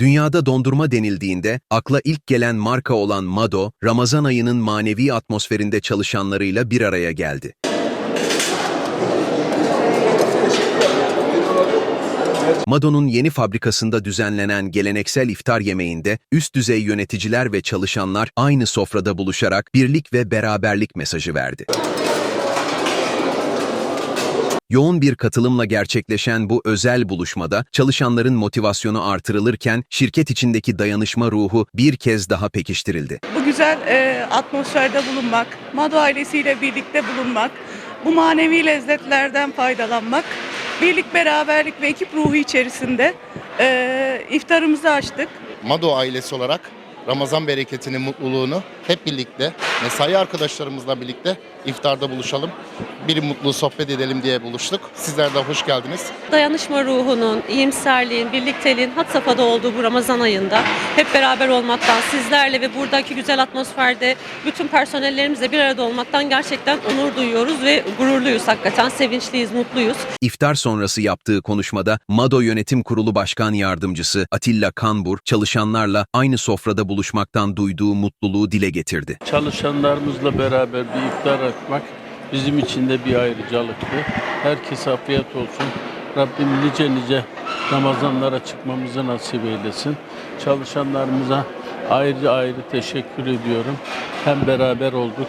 Dünyada dondurma denildiğinde akla ilk gelen marka olan Mado, Ramazan ayının manevi atmosferinde çalışanlarıyla bir araya geldi. Mado'nun yeni fabrikasında düzenlenen geleneksel iftar yemeğinde üst düzey yöneticiler ve çalışanlar aynı sofrada buluşarak birlik ve beraberlik mesajı verdi. Yoğun bir katılımla gerçekleşen bu özel buluşmada çalışanların motivasyonu artırılırken şirket içindeki dayanışma ruhu bir kez daha pekiştirildi. Bu güzel e, atmosferde bulunmak, Mado ailesiyle birlikte bulunmak, bu manevi lezzetlerden faydalanmak, birlik, beraberlik ve ekip ruhu içerisinde e, iftarımızı açtık. Mado ailesi olarak Ramazan bereketini, mutluluğunu hep birlikte, mesai arkadaşlarımızla birlikte iftarda buluşalım. Bir mutlu sohbet edelim diye buluştuk. Sizler de hoş geldiniz. dayanışma ruhunun, iyimserliğin, birlikteliğin had safhada olduğu bu Ramazan ayında hep beraber olmaktan, sizlerle ve buradaki güzel atmosferde bütün personellerimizle bir arada olmaktan gerçekten onur duyuyoruz ve gururluyuz hakikaten. Sevinçliyiz, mutluyuz. İftar sonrası yaptığı konuşmada Mado Yönetim Kurulu Başkan Yardımcısı Atilla Kanbur çalışanlarla aynı sofrada buluşmaktan duyduğu mutluluğu dile getirdi. Çalışanlarımızla beraber bir iftar açmak bizim için de bir ayrıcalıktı. Herkese afiyet olsun. Rabbim nice nice Ramazanlara çıkmamızı nasip eylesin. Çalışanlarımıza ayrı ayrı teşekkür ediyorum. Hem beraber olduk,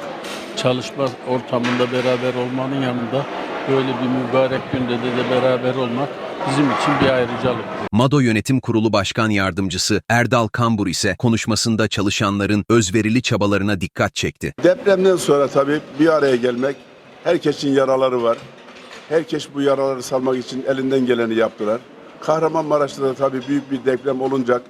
çalışma ortamında beraber olmanın yanında böyle bir mübarek günde de, de beraber olmak bizim için bir ayrıcalıktı. Mado Yönetim Kurulu Başkan Yardımcısı Erdal Kambur ise konuşmasında çalışanların özverili çabalarına dikkat çekti. Depremden sonra tabii bir araya gelmek, herkesin yaraları var. Herkes bu yaraları salmak için elinden geleni yaptılar. Kahramanmaraş'ta da tabii büyük bir deprem olunca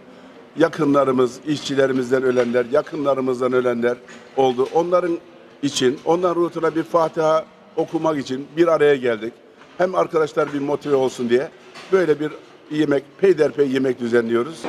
yakınlarımız, işçilerimizden ölenler, yakınlarımızdan ölenler oldu. Onların için, onların ruhuna bir Fatiha okumak için bir araya geldik. Hem arkadaşlar bir motive olsun diye böyle bir yemek, peyderpey yemek düzenliyoruz.